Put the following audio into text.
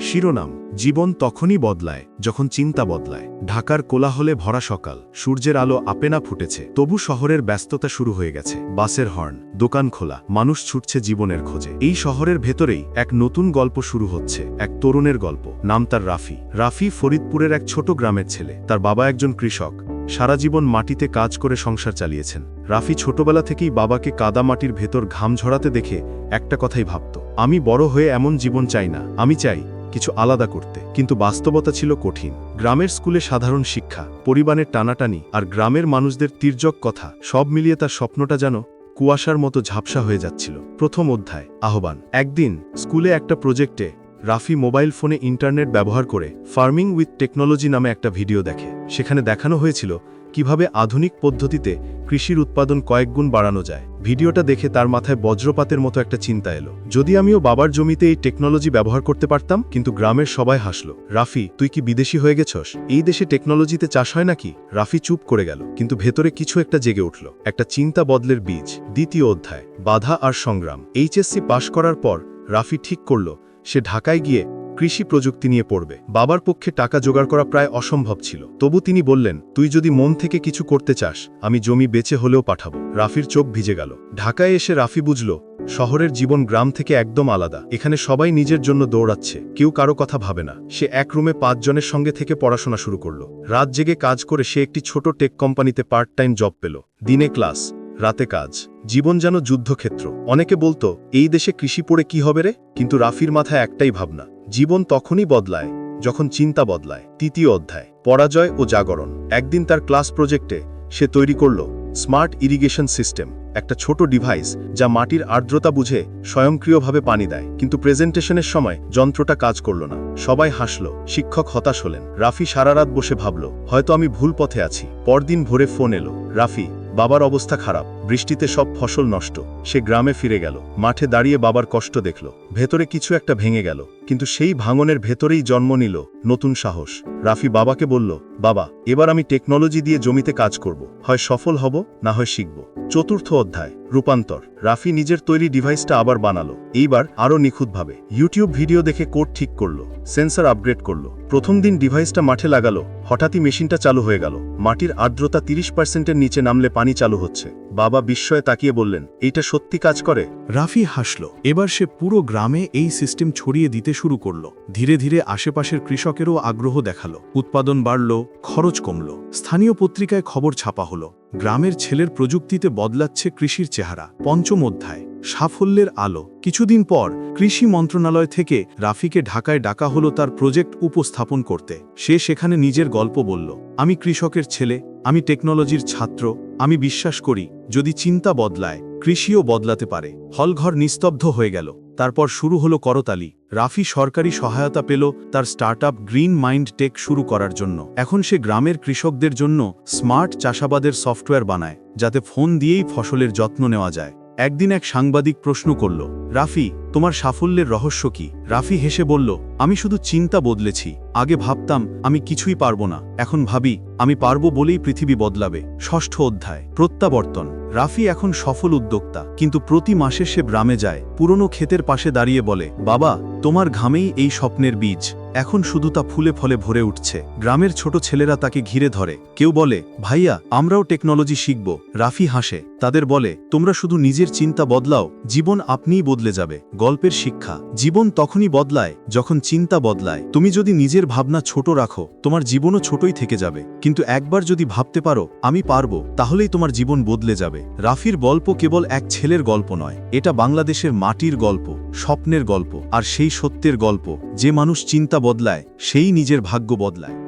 শিরোনাম, জীবন তখনই বদলায়, যখন চিন্তা বদলায়। ঢাকার কোলাহলে ভরা সকাল, সূর্যের আলো আপে না ফুটেছে, তবু শহরের ব্যস্ততা শুরু হয়ে গেছে। বাসের হর্ন, দোকান খোলা, মানুষ ছুটছে জীবনের খোঁজে। এই শহরের ভেতরেই এক নতুন গল্প শুরু হচ্ছে, এক তরুণের গল্প। নাম তার রাফি। রাফি ফরিদপুরের এক ছোট গ্রামের ছেলে। তার বাবা একজন কৃষক। সারা জীবন মাটিতে কাজ করে সংসার চালিয়েছেন। রাফি ছোটবেলা থেকেই বাবাকে কাদা মাটির ভেতর ঘাম ঝরাতে দেখে একটা কথাই ভাবত, আমি বড় হয়ে এমন জীবন চাই না। আমি চাই কিছু আলাদা করতে, কিন্তু বাস্তবতা ছিল কঠিন। গ্রামের স্কুলে সাধারণ শিক্ষা, পরিবারের টানাটানি আর গ্রামের মানুষদের তির্যক কথা, সব মিলিয়ে তার স্বপ্নটা যেন কুয়াশার মতো ঝাপসা হয়ে যাচ্ছিল। প্রথম অধ্যায়, আহ্বান। একদিন, স্কুলে একটা প্রজেক্টে রাফি মোবাইল ফোনে ইন্টারনেট ব্যবহার করে ফার্মিং উইথ টেকনোলজি নামে একটা ভিডিও দেখে। সেখানে দেখানো হয়েছিল কীভাবে আধুনিক পদ্ধতিতে কৃষির উৎপাদন কয়েকগুণ বাড়ানো যায়। ভিডিওটা দেখে তার মাথায় বজ্রপাতের মতো একটা চিন্তা এলো। যদি আমিও বাবার জমিতে এই টেকনোলজি ব্যবহার করতে পারতাম, কিন্তু গ্রামের সবাই হাসলো। রাফি, তুই কি বিদেশি হয়ে গেছস? এই দেশে টেকনোলজিতে চাষ হয় নাকি? রাফি চুপ করে গেল, কিন্তু ভেতরে কিছু একটা জেগে উঠল। একটা চিন্তা বদলের বীজ। দ্বিতীয় অধ্যায়, বাধা আর সংগ্রাম। এইচএসসি পাশ করার পর রাফি ঠিক করল, সে ঢাকায় গিয়ে কৃষি প্রযুক্তি নিয়ে পড়বে। বাবার পক্ষে টাকা জোগাড় করা প্রায় অসম্ভব ছিল। তবু তিনি বললেন, তুই যদি মন থেকে কিছু করতে চাস, আমি জমি বেচে হলেও পাঠাবো। রাফির চোখ ভিজে গেল। ঢাকায় এসে রাফি বুঝল, শহরের জীবন গ্রাম থেকে একদম আলাদা। এখানে সবাই নিজের জন্য দৌড়াচ্ছে, কেউ কারও কথা ভাবে না। সে এক রুমে পাঁচজনের সঙ্গে থেকে পড়াশোনা শুরু করল। রাত জেগে কাজ করে সে একটি ছোট টেক কোম্পানিতে পার্ট টাইম জব পেল। দিনে ক্লাস, রাতে কাজ। জীবন যেন যুদ্ধক্ষেত্র। অনেকে বলতো, এই দেশে কৃষি পড়ে কি হবে রে? কিন্তু রাফির মাথায় একটাই ভাবনা জীবন তখনই বদলায়, যখন চিন্তা বদলায়। তৃতীয় অধ্যায়, পরাজয় ও জাগরণ। একদিন তার ক্লাস প্রজেক্টে সে তৈরি করল স্মার্ট ইরিগেশন সিস্টেম, একটা ছোট ডিভাইস যা মাটির আর্দ্রতা বুঝে স্বয়ংক্রিয়ভাবে পানি দেয়। কিন্তু প্রেজেন্টেশনের সময় যন্ত্রটা কাজ করল না। সবাই হাসল, শিক্ষক হতাশ হলেন। রাফি সারা রাত বসে ভাবল, হয়তো আমি ভুল পথে আছি। পরদিন ভোরে ফোন এলো, রাফি, বাবার অবস্থা খারাপ। বৃষ্টিতে সব ফসল নষ্ট। সে গ্রামে ফিরে গেল। মাঠে দাঁড়িয়ে বাবার কষ্ট দেখল। ভেতরে কিছু একটা ভেঙে গেল। কিন্তু সেই ভাঙনের ভেতরেই জন্ম নিল নতুন সাহস। রাফি বাবাকে বলল, বাবা, এবার আমি টেকনোলজি দিয়ে জমিতে কাজ করব। হয় সফল হব, না হয় শিখব। চতুর্থ অধ্যায়, রূপান্তর। রাফি নিজের তৈরি ডিভাইসটা আবার বানালো। এইবার আরও নিখুঁতভাবে। ইউটিউব ভিডিও দেখে কোড ঠিক করল, সেন্সর আপগ্রেড করল। প্রথম দিন ডিভাইসটা মাঠে লাগালো, হঠাৎই মেশিনটা চালু হয়ে গেল। মাটির আর্দ্রতা তিরিশ পার্সেন্টের নিচে নামলে পানি চালু হচ্ছে। বাবা বিস্ময়ে তাকিয়ে বললেন, এইটা সত্যি কাজ করে? রাফি হাসল। এবার সে পুরো গ্রামে এই সিস্টেম ছড়িয়ে দিতে শুরু করল। ধীরে ধীরে আশেপাশের কৃষকেরও আগ্রহ দেখাল। উৎপাদন বাড়ল, খরচ কমল। স্থানীয় পত্রিকায় খবর ছাপা হলো। গ্রামের ছেলের প্রযুক্তিতে বদলাচ্ছে কৃষির চেহারা। পঞ্চম অধ্যায়। সাফল্যের আলো। কিছুদিন পর কৃষি মন্ত্রণালয় থেকে রাফিকে ঢাকায় ডাকা হলো তার প্রজেক্ট উপস্থাপন করতে। সে সেখানে নিজের গল্প বলল, আমি কৃষকের ছেলে আমি টেকনোলজির ছাত্র, আমি বিশ্বাস করি, যদি চিন্তা বদলায়, কৃষিও বদলাতে পারে। হলঘর নিস্তব্ধ হয়ে গেল। তারপর শুরু হলো করতালি। রাফি সরকারি সহায়তা পেল তার স্টার্টআপ গ্রিন মাইন্ড টেক শুরু করার জন্য। এখন সে গ্রামের কৃষকদের জন্য স্মার্ট চাষাবাদের সফটওয়্যার বানায়, যাতে ফোন দিয়েই ফসলের যত্ন নেওয়া যায়। একদিন এক সাংবাদিক প্রশ্ন করল, রাফি, তোমার সাফল্যের রহস্য কি? রাফি হেসে বলল, আমি শুধু চিন্তা বদলেছি। আগে ভাবতাম, আমি কিছুই পারব না। এখন ভাবি, আমি পারব বলেই পৃথিবী বদলাবে। ষষ্ঠ অধ্যায়, প্রত্যাবর্তন। রাফি এখন সফল উদ্যোক্তা, কিন্তু প্রতি মাসে সে গ্রামে যায়, পুরনো ক্ষেতের পাশে দাঁড়িয়ে বলে, বাবা, তোমার ঘামেই এই স্বপ্নের বীজ। এখন শুধু তা ফুলে ফলে ভরে উঠছে। গ্রামের ছোট ছেলেরা তাকে ঘিরে ধরে। কেউ বলে, ভাইয়া, আমরাও টেকনোলজি শিখব। রাফি হাসে। তাদের বলে, তোমরা শুধু নিজের চিন্তা বদলাও, জীবন আপনিই বদলে যাবে। গল্পের শিক্ষা, জীবন তখনই বদলায় যখন চিন্তা বদলায়। তুমি যদি নিজের ভাবনা ছোট রাখো, তোমার জীবনও ছোটই থেকে যাবে। কিন্তু একবার যদি ভাবতে পারো, আমি পারব, তাহলেই তোমার জীবন বদলে যাবে। রাফির গল্প কেবল এক ছেলের গল্প নয়, এটা বাংলাদেশের মাটির গল্প, স্বপ্নের গল্প, আর সেই সত্যের গল্প, যে মানুষ চিন্তা বদলায় সেই নিজের ভাগ্য বদলায়।